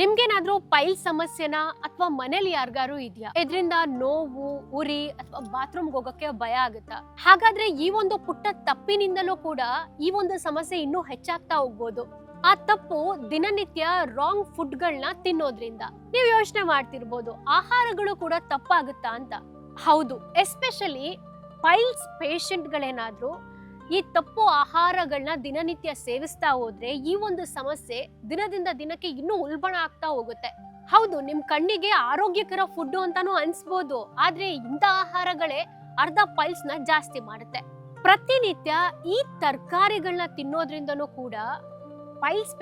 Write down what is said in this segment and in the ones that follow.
ನಿಮ್ಗೇನಾದ್ರೂ ಪೈಲ್ ಸಮಸ್ಯೆನ ಅಥವಾ ಮನೇಲಿ ಯಾರ್ಗಾರು ಇದೆಯಾ? ಇದರಿಂದ ನೋವು, ಉರಿ ಅಥವಾ ಬಾತ್ರೂಮ್ಗೆ ಹೋಗಕ್ಕೆ ಭಯ ಆಗುತ್ತಾ? ಹಾಗಾದ್ರೆ ಈ ಒಂದು ಪುಟ್ಟ ತಪ್ಪಿನಿಂದಲೂ ಕೂಡ ಈ ಒಂದು ಸಮಸ್ಯೆ ಇನ್ನೂ ಹೆಚ್ಚಾಗ್ತಾ ಹೋಗ್ಬೋದು. ಆ ತಪ್ಪು ದಿನನಿತ್ಯ ರಾಂಗ್ ಫುಡ್ಗಳನ್ನ ತಿನ್ನೋದ್ರಿಂದ. ನೀವು ಯೋಚನೆ ಮಾಡ್ತಿರ್ಬೋದು, ಆಹಾರಗಳು ಕೂಡ ತಪ್ಪಾಗುತ್ತಾ ಅಂತ. ಹೌದು, ಎಸ್ಪೆಷಲಿ ಪೈಲ್ಸ್ ಪೇಷಂಟ್ಗಳೇನಾದ್ರೂ ಈ ತಪ್ಪು ಆಹಾರಗಳನ್ನ ದಿನನಿತ್ಯ ಸೇವಿಸ್ತಾ ಹೋದ್ರೆ ಈ ಒಂದು ಸಮಸ್ಯೆ ದಿನದಿಂದ ದಿನಕ್ಕೆ ಇನ್ನೂ ಉಲ್ಬಣ ಆಗ್ತಾ ಹೋಗುತ್ತೆ. ಹೌದು, ನಿಮ್ ಕಣ್ಣಿಗೆ ಆರೋಗ್ಯಕರ ಫುಡ್ ಅಂತಾನು ಅನ್ಸ್ಬೋದು, ಆದ್ರೆ ಇಂಥ ಆಹಾರಗಳೇ ಅರ್ಧ ಪೈಲ್ಸ್ ಜಾಸ್ತಿ ಮಾಡುತ್ತೆ. ಪ್ರತಿನಿತ್ಯ ಈ ತರಕಾರಿಗಳನ್ನ ತಿನ್ನೋದ್ರಿಂದನೂ ಕೂಡ ಪೈಲ್ಸ್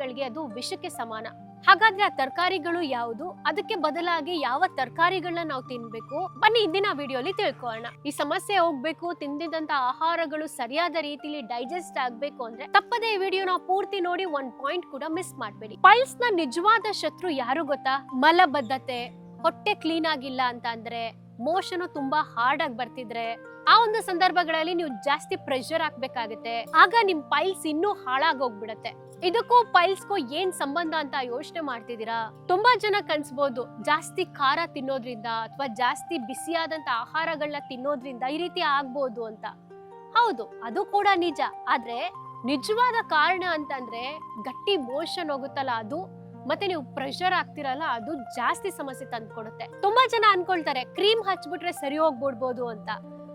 ಗಳಿಗೆ ಅದು ವಿಷಕ್ಕೆ ಸಮಾನ. ಹಾಗಾದ್ರೆ ಆ ತರಕಾರಿಗಳು ಯಾವುದು? ಅದಕ್ಕೆ ಬದಲಾಗಿ ಯಾವ ತರಕಾರಿಗಳನ್ನ ನಾವು ತಿನ್ಬೇಕು? ಬನ್ನಿ ಇಂದಿನ ವಿಡಿಯೋಲಿ ತಿಳ್ಕೊಳ್ಳೋಣ. ಈ ಸಮಸ್ಯೆ ಹೋಗ್ಬೇಕು, ತಿಂದಿದಂತ ಆಹಾರಗಳು ಸರಿಯಾದ ರೀತಿಲಿ ಡೈಜೆಸ್ಟ್ ಆಗ್ಬೇಕು ಅಂದ್ರೆ ತಪ್ಪದೇ ಈ ವಿಡಿಯೋನ ಪೂರ್ತಿ ನೋಡಿ ಒಂದ್ ಪಾಯಿಂಟ್ ಕೂಡ ಮಿಸ್ ಮಾಡಬೇಡಿ. ಪೈಲ್ಸ್ನ ನಿಜವಾದ ಶತ್ರು ಯಾರು ಗೊತ್ತಾ? ಮಲಬದ್ಧತೆ, ಹೊಟ್ಟೆ ಕ್ಲೀನ್ ಆಗಿಲ್ಲ ಅಂತ ಅಂದ್ರೆ ಮೋಷನ್ ತುಂಬಾ ಹಾರ್ಡ್ ಆಗಿ ಬರ್ತಿದ್ರೆ, ಆ ಒಂದು ಸಂದರ್ಭಗಳಲ್ಲಿ ನೀವು ಜಾಸ್ತಿ ಪ್ರೆಷರ್ ಹಾಕ್ಬೇಕಾಗತ್ತೆ. ಆಗ ನಿಮ್ ಪೈಲ್ಸ್ ಇನ್ನೂ ಹಾಳಾಗೋಗ್ಬಿಡತ್ತೆ ಇದಕ್ಕೂ ಪೈಲ್ಸ್ಗೂ ಏನ್ ಸಂಬಂಧ ಅಂತ ಯೋಚನೆ ಮಾಡ್ತಿದ್ದೀರಾ? ತುಂಬಾ ಜನ ಕನ್ಸ್ಬೋದು, ಜಾಸ್ತಿ ಖಾರ ತಿನ್ನೋದ್ರಿಂದ ಅಥವಾ ಜಾಸ್ತಿ ಬಿಸಿಯಾದಂತ ಆಹಾರಗಳನ್ನ ತಿನ್ನೋದ್ರಿಂದ ಈ ರೀತಿ ಆಗ್ಬೋದು ಅಂತ. ಹೌದು, ಅದು ಕೂಡ ನಿಜ. ಆದ್ರೆ ನಿಜವಾದ ಕಾರಣ ಅಂತಂದ್ರೆ, ಗಟ್ಟಿ ಮೋಷನ್ ಹೋಗುತ್ತಲ್ಲ ಅದು? ಮತ್ತೆ ನೀವು ಪ್ರೆಷರ್ ಆಗ್ತಿರಲ್ಲ ಅದು ಜಾಸ್ತಿ ಸಮಸ್ಯೆ ತಂದ್ಕೊಡುತ್ತೆ. ತುಂಬಾ ಜನ ಅನ್ಕೊಳ್ತಾರೆ ಕ್ರೀಮ್ ಹಚ್ಬಿಟ್ರೆ ಸರಿ ಹೋಗ್ಬಿಡ್ಬೋದು ಅಂತ.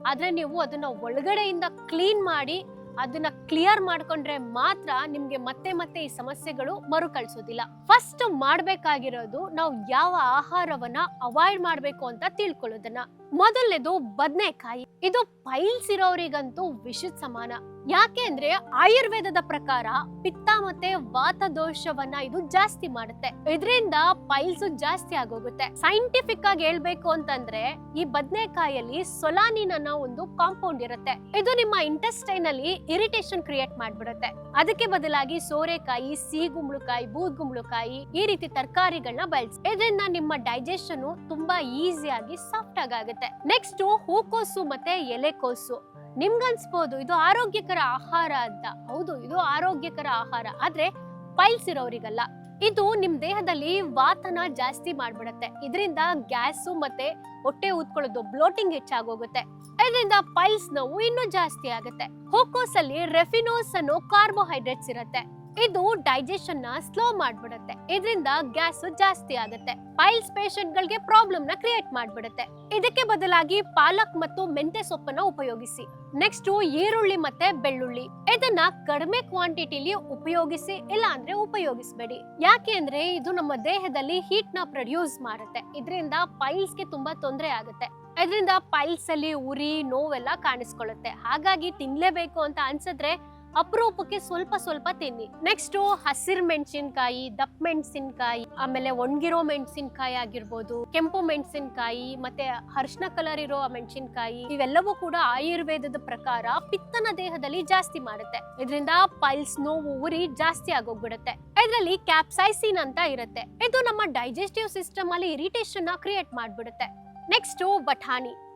ಆದ್ರೆ ನೀವು ಅದನ್ನ ಒಳಗಡೆಯಿಂದ ಕ್ಲೀನ್ ಮಾಡಿ, ಅದನ್ನ ಕ್ಲಿಯರ್ ಮಾಡ್ಕೊಂಡ್ರೆ ಮಾತ್ರ ನಿಮ್ಗೆ ಮತ್ತೆ ಮತ್ತೆ ಈ ಸಮಸ್ಯೆಗಳು ಮರುಕಳಿಸೋದಿಲ್ಲ. ಫಸ್ಟ್ ಮಾಡ್ಬೇಕಾಗಿರೋದು ನಾವು ಯಾವ ಆಹಾರವನ್ನ ಅವಾಯ್ಡ್ ಮಾಡ್ಬೇಕು ಅಂತ ತಿಳ್ಕೊಳ್ಳೋದನ್ನ. ಮೊದಲನೇದು ಬದನೆಕಾಯಿ. ಇದು ಪೈಲ್ಸ್ ಇರೋರಿಗಂತೂ ವಿಷದ ಸಮಾನ. ಯಾಕೆ ಅಂದ್ರೆ ಆಯುರ್ವೇದದ ಪ್ರಕಾರ ಪಿತ್ತ ಮತ್ತೆ ವಾತ ದೋಷವನ್ನ ಇದು ಜಾಸ್ತಿ ಮಾಡುತ್ತೆ. ಇದರಿಂದ ಪೈಲ್ಸ್ ಜಾಸ್ತಿ ಆಗೋಗುತ್ತೆ. ಸೈಂಟಿಫಿಕ್ ಆಗಿ ಹೇಳ್ಬೇಕು ಅಂತಂದ್ರೆ ಈ ಬದನೆಕಾಯಲ್ಲಿ ಸೊಲಾನಿನ್ ಅನ್ನೋ ಒಂದು ಕಾಂಪೌಂಡ್ ಇರುತ್ತೆ. ಇದು ನಿಮ್ಮ ಇಂಟೆಸ್ಟೈನ್ ಅಲ್ಲಿ ಇರಿಟೇಷನ್ ಕ್ರಿಯೇಟ್ ಮಾಡ್ಬಿಡುತ್ತೆ. ಅದಕ್ಕೆ ಬದಲಾಗಿ ಸೋರೆಕಾಯಿ, ಸಿಹಿಗುಂಬಳಕಾಯಿ, ಬೂದ್ಗುಂಬಳಕಾಯಿ ಈ ರೀತಿ ತರಕಾರಿಗಳನ್ನ ಬಳಸಿ. ಇದರಿಂದ ನಿಮ್ಮ ಡೈಜೆಷನ್ ತುಂಬಾ ಈಸಿಯಾಗಿ ಸಾಫ್ಟ್ ಆಗುತ್ತೆ. ನೆಕ್ಸ್ಟ್ ಹೂಕೋಸು ಮತ್ತೆ ಎಲೆಕೋಸು ನಿಮ್ಗನ್ಸ್ಬೋದು ಇದು ಆರೋಗ್ಯಕರ ಆಹಾರ ಅಂತ. ಹೌದು, ಇದು ಆರೋಗ್ಯಕರ ಆಹಾರ. ಆದ್ರೆ ಪೈಲ್ಸ್ ಇರೋರಿಗಲ್ಲ. ಇದು ನಿಮ್ ದೇಹದಲ್ಲಿ ವಾತನ ಜಾಸ್ತಿ ಮಾಡ್ಬಿಡತ್ತೆ. ಇದರಿಂದ ಗ್ಯಾಸು ಮತ್ತೆ ಹೊಟ್ಟೆ ಊದ್ಕೊಳ್ಳೋದು ಬ್ಲೋಟಿಂಗ್ ಹೆಚ್ಚಾಗೋಗುತ್ತೆ. ಇದರಿಂದ ಪೈಲ್ಸ್ ನೋವು ಇನ್ನೂ ಜಾಸ್ತಿ ಆಗುತ್ತೆ. ಹೂಕೋಸ್ ಅಲ್ಲಿ ರೆಫಿನೋಸ್ ಅನ್ನೋ ಕಾರ್ಬೋಹೈಡ್ರೇಟ್ಸ್ ಇರುತ್ತೆ. ಇದು ಡೈಜೆಷನ್ನ ಸ್ಲೋ ಮಾಡ್ಬಿಡುತ್ತೆ. ಇದರಿಂದ ಗ್ಯಾಸ್ ಜಾಸ್ತಿ ಆಗುತ್ತೆ. ಪೈಲ್ಸ್ ಪೇಷಂಟ್ ಗಳಿಗೆ ಪ್ರಾಬ್ಲಮ್ನ ಕ್ರಿಯೇಟ್ ಮಾಡ್ಬಿಡುತ್ತೆ. ಇದಕ್ಕೆ ಬದಲಾಗಿ ಪಾಲಕ್ ಮತ್ತು ಮೆಂತೆ ಸೊಪ್ಪನ್ನ ಉಪಯೋಗಿಸಿ. ನೆಕ್ಸ್ಟ್ ಈರುಳ್ಳಿ ಮತ್ತೆ ಬೆಳ್ಳುಳ್ಳಿ. ಇದನ್ನ ಕಡಿಮೆ ಕ್ವಾಂಟಿಟಿಲಿ ಉಪಯೋಗಿಸಿ ಇಲ್ಲ ಅಂದ್ರೆ ಉಪಯೋಗಿಸಬೇಡಿ. ಯಾಕೆ ಅಂದ್ರೆ ಇದು ನಮ್ಮ ದೇಹದಲ್ಲಿ ಹೀಟ್ನ ಪ್ರೊಡ್ಯೂಸ್ ಮಾಡುತ್ತೆ. ಇದರಿಂದ ಪೈಲ್ಸ್ಗೆ ತುಂಬಾ ತೊಂದರೆ ಆಗುತ್ತೆ. ಇದರಿಂದ ಪೈಲ್ಸ್ ಅಲ್ಲಿ ಉರಿ, ನೋವೆಲ್ಲ ಕಾಣಿಸ್ಕೊಳ್ಳುತ್ತೆ. ಹಾಗಾಗಿ ತಿನ್ಲೇಬೇಕು ಅಂತ ಅನ್ಸಿದ್ರೆ ಅಪರೂಪಕ್ಕೆ ಸ್ವಲ್ಪ ಸ್ವಲ್ಪ ತಿನ್ನಿ. ನೆಕ್ಸ್ಟ್ ಹಸಿರು ಮೆಣಸಿನಕಾಯಿ, ದಪ್ಪ ಮೆಣಸಿನಕಾಯಿ, ಆಮೇಲೆ ಒಣಗಿರೋ ಮೆಣಸಿನಕಾಯಿ ಆಗಿರ್ಬೋದು, ಕೆಂಪು ಮೆಣಸಿನಕಾಯಿ, ಮತ್ತೆ ಹರ್ಷಣ ಕಲರ್ ಇರೋ ಮೆಣಸಿನಕಾಯಿ, ಇವೆಲ್ಲವೂ ಕೂಡ ಆಯುರ್ವೇದದ ಪ್ರಕಾರ ಪಿತ್ತನ ದೇಹದಲ್ಲಿ ಜಾಸ್ತಿ ಮಾಡುತ್ತೆ. ಇದರಿಂದ ಪೈಲ್ಸ್ ನೋವು, ಉರಿ ಜಾಸ್ತಿ ಆಗೋಗ್ಬಿಡುತ್ತೆ. ಇದರಲ್ಲಿ ಕ್ಯಾಪ್ಸೈಸಿನ್ ಅಂತ ಇರುತ್ತೆ. ಇದು ನಮ್ಮ ಡೈಜೆಸ್ಟಿವ್ ಸಿಸ್ಟಮ್ ಅಲ್ಲಿ ಇರಿಟೇಷನ್ ಕ್ರಿಯೇಟ್ ಮಾಡ್ಬಿಡುತ್ತೆ. ನೆಕ್ಸ್ಟ್ ಬಠಾಣಿ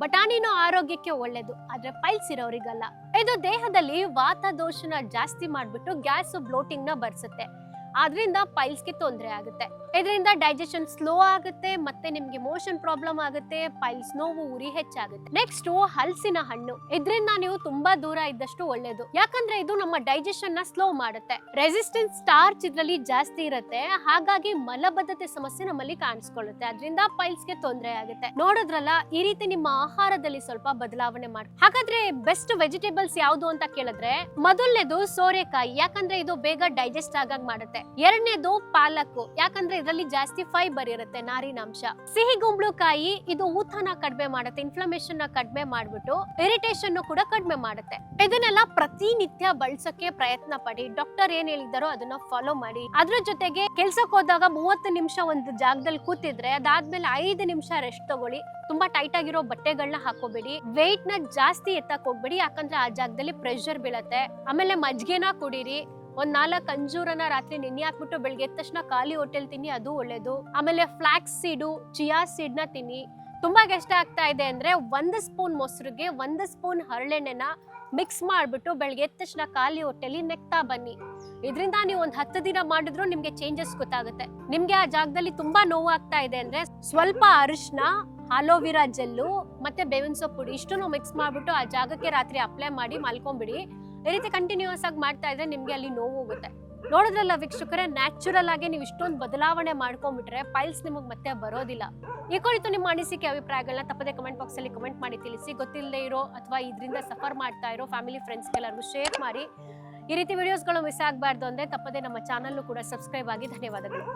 ಬಟಾಣಿನೂ ಆರೋಗ್ಯಕ್ಕೆ ಒಳ್ಳೇದು, ಆದ್ರೆ ಪೈಲ್ಸ್ ಇರೋರಿಗಲ್ಲ. ಇದು ದೇಹದಲ್ಲಿ ವಾತ ದೋಷನ ಜಾಸ್ತಿ ಮಾಡ್ಬಿಟ್ಟು ಗ್ಯಾಸ್ ಬ್ಲೋಟಿಂಗ್ನ ಬರ್ಸುತ್ತೆ. ಆದ್ರಿಂದ ಪೈಲ್ಸ್ಗೆ ತೊಂದರೆ ಆಗುತ್ತೆ. ಇದರಿಂದ ಡೈಜೆಷನ್ ಸ್ಲೋ ಆಗುತ್ತೆ, ಮತ್ತೆ ನಿಮ್ಗೆ ಮೋಷನ್ ಪ್ರಾಬ್ಲಮ್ ಆಗುತ್ತೆ ಪೈಲ್ಸ್ ನೋವು ಉರಿ ಹೆಚ್ಚಾಗುತ್ತೆ. ನೆಕ್ಸ್ಟ್ ಹಲಸಿನ ಹಣ್ಣು. ಇದರಿಂದ ನೀವು ತುಂಬಾ ದೂರ ಇದ್ದಷ್ಟು ಒಳ್ಳೇದು. ಯಾಕಂದ್ರೆ ಇದು ನಮ್ಮ ಡೈಜೆಷನ್ನ ಸ್ಲೋ ಮಾಡುತ್ತೆ. ರೆಸಿಸ್ಟೆನ್ಸ್ ಸ್ಟಾರ್ಚ್ ಇದ್ರಲ್ಲಿ ಜಾಸ್ತಿ ಇರುತ್ತೆ, ಹಾಗಾಗಿ ಮಲಬದ್ಧತೆ ಸಮಸ್ಯೆ ನಮ್ಮಲ್ಲಿ ಕಾಣಿಸ್ಕೊಳ್ಳುತ್ತೆ. ಅದರಿಂದ ಪೈಲ್ಸ್ಗೆ ತೊಂದರೆ ಆಗುತ್ತೆ. ನೋಡೋದ್ರಲ್ಲ, ಈ ರೀತಿ ನಿಮ್ಮ ಆಹಾರದಲ್ಲಿ ಸ್ವಲ್ಪ ಬದಲಾವಣೆ ಮಾಡಿ, ಹಾಗಾದ್ರೆ ಬೆಸ್ಟ್ ವೆಜಿಟೇಬಲ್ಸ್ ಯಾವುದು ಅಂತ ಕೇಳಿದ್ರೆ, ಮೊದಲನೇದು ಸೋರೆಕಾಯಿ. ಯಾಕಂದ್ರೆ ಇದು ಬೇಗ ಡೈಜೆಸ್ಟ್ ಆಗಾಗ್ ಮಾಡುತ್ತೆ. ಎರಡನೇದು ಪಾಲಕ್. ಯಾಕಂದ್ರೆ ಇದರಲ್ಲಿ ಜಾಸ್ತಿ ಫೈಬರ್ ಇರುತ್ತೆ ನಾರಿನಾಂಶ ಸಿಹಿ ಗುಂಬಳಕಾಯಿ ಇದು ಊತನ ಕಡಿಮೆ ಮಾಡುತ್ತೆ ಇನ್ಫ್ಲಮೇಷನ್ನ ಕಡಿಮೆ ಮಾಡ್ಬಿಟ್ಟು ಇರಿಟೇಷನ್ ಕೂಡ ಕಡಿಮೆ ಮಾಡುತ್ತೆ. ಇದನ್ನೆಲ್ಲ ಪ್ರತಿನಿತ್ಯ ಬಳಸಕ್ಕೆ ಪ್ರಯತ್ನ ಪಡಿ. ಡಾಕ್ಟರ್ ಏನ್ ಹೇಳಿದಾರೋ ಅದನ್ನ ಫಾಲೋ ಮಾಡಿ. ಅದ್ರ ಜೊತೆಗೆ ಕೆಲ್ಸಕ್ಕೆ ಹೋದಾಗ ಮೂವತ್ತು ನಿಮಿಷ ಒಂದು ಜಾಗದಲ್ಲಿ ಕೂತಿದ್ರೆ ಅದಾದ್ಮೇಲೆ ಐದು ನಿಮಿಷ ರೆಸ್ಟ್ ತಗೊಳ್ಳಿ. ತುಂಬಾ ಟೈಟ್ ಆಗಿರೋ ಬಟ್ಟೆಗಳನ್ನ ಹಾಕೋಬೇಡಿ. ವೆಯ್ಟ್ನ ಜಾಸ್ತಿ ಎತ್ತಕ್ ಹೋಗ್ಬೇಡಿ. ಯಾಕಂದ್ರೆ ಆ ಜಾಗದಲ್ಲಿ ಪ್ರೆಷರ್ ಬೀಳತ್ತೆ. ಆಮೇಲೆ ಮಜ್ಗೆನ ಕುಡೀರಿ. ಒಂದ್ ನಾಲ್ಕು ಅಂಜೂರನ ರಾತ್ರಿ ನೆನೆ ಹಾಕ್ಬಿಟ್ಟು ಬೆಳಗ್ಗೆ ಎದ್ದ ತಕ್ಷಣ ಖಾಲಿ ಹೋಟೆಲ್ ತಿನ್ನಿ, ಅದು ಒಳ್ಳೇದು. ಆಮೇಲೆ ಫ್ಲಾಕ್ಸ್ ಸೀಡು ಚಿಯಾ ಸೀಡ್ನ ತಿನ್ನಿ. ತುಂಬಾ ಕಷ್ಟ ಆಗ್ತಾ ಇದೆ ಅಂದ್ರೆ ಒಂದು ಸ್ಪೂನ್ ಮೊಸರಿಗೆ, ಒಂದು ಸ್ಪೂನ್ ಹರಳೆಣ್ಣೆನ ಮಿಕ್ಸ್ ಮಾಡಿಬಿಟ್ಟು ಬೆಳಗ್ಗೆ ಎದ್ದ ತಕ್ಷಣ ಖಾಲಿ ಹೊಟ್ಟೆಲಿ ನೆಕ್ತಾ ಬನ್ನಿ. ಇದರಿಂದ ನೀವು ಒಂದ್ ಹತ್ತು ದಿನ ಮಾಡಿದ್ರು ನಿಮ್ಗೆ ಚೇಂಜಸ್ ಗೊತ್ತಾಗುತ್ತೆ. ನಿಮ್ಗೆ ಆ ಜಾಗದಲ್ಲಿ ತುಂಬಾ ನೋವು ಆಗ್ತಾ ಇದೆ ಅಂದ್ರೆ ಸ್ವಲ್ಪ ಅರಿಶಿನ ಅಲೋವಿರಾ ಜೆಲ್ಲು ಮತ್ತೆ ಬೇವಿನ ಸೊಪ್ಪು ಇಷ್ಟನ್ನು ಮಿಕ್ಸ್ ಮಾಡಿಬಿಟ್ಟು ಆ ಜಾಗಕ್ಕೆ ರಾತ್ರಿ ಅಪ್ಲೈ ಮಾಡಿ ಮಲ್ಕೊಂಬಿಡಿ. ಈ ರೀತಿ ಕಂಟಿನ್ಯೂಸ್ ಆಗಿ ಮಾಡ್ತಾ ಇದ್ರೆ ನಿಮ್ಗೆ ಅಲ್ಲಿ ನೋವು ಹೋಗುತ್ತೆ. ನೋಡಿದ್ರಲ್ಲ ವೀಕ್ಷಕರೇ ನ್ಯಾಚುರಲ್ ಆಗಿ ನೀವು ಇಷ್ಟೊಂದು ಬದಲಾವಣೆ ಮಾಡ್ಕೊಂಡ್ಬಿಟ್ರೆ ಪೈಲ್ಸ್ ನಿಮಗೆ ಮತ್ತೆ ಬರೋದಿಲ್ಲ. ಈ ಕುರಿತು ನಿಮ್ಮ ಅನಿಸಿಕೆ ಅಭಿಪ್ರಾಯಗಳನ್ನ ತಪ್ಪದೆ ಕಮೆಂಟ್ ಬಾಕ್ಸ್ ಅಲ್ಲಿ ಕಮೆಂಟ್ ಮಾಡಿ ತಿಳಿಸಿ. ಗೊತ್ತಿಲ್ಲದೆ ಇರೋ ಅಥವಾ ಇದರಿಂದ ಸಫರ್ ಮಾಡ್ತಾ ಇರೋ ಫ್ಯಾಮಿಲಿ ಫ್ರೆಂಡ್ಸ್ ಎಲ್ಲರಿಗೂ ಶೇರ್ ಮಾಡಿ. ಈ ರೀತಿ ವಿಡಿಯೋಸ್ಗಳು ಮಿಸ್ ಆಗಬಾರ್ದು ಅಂದ್ರೆ ತಪ್ಪದೆ ನಮ್ಮ ಚಾನಲ್ ಕೂಡ ಸಬ್ಸ್ಕ್ರೈಬ್ ಆಗಿ ಧನ್ಯವಾದಗಳು.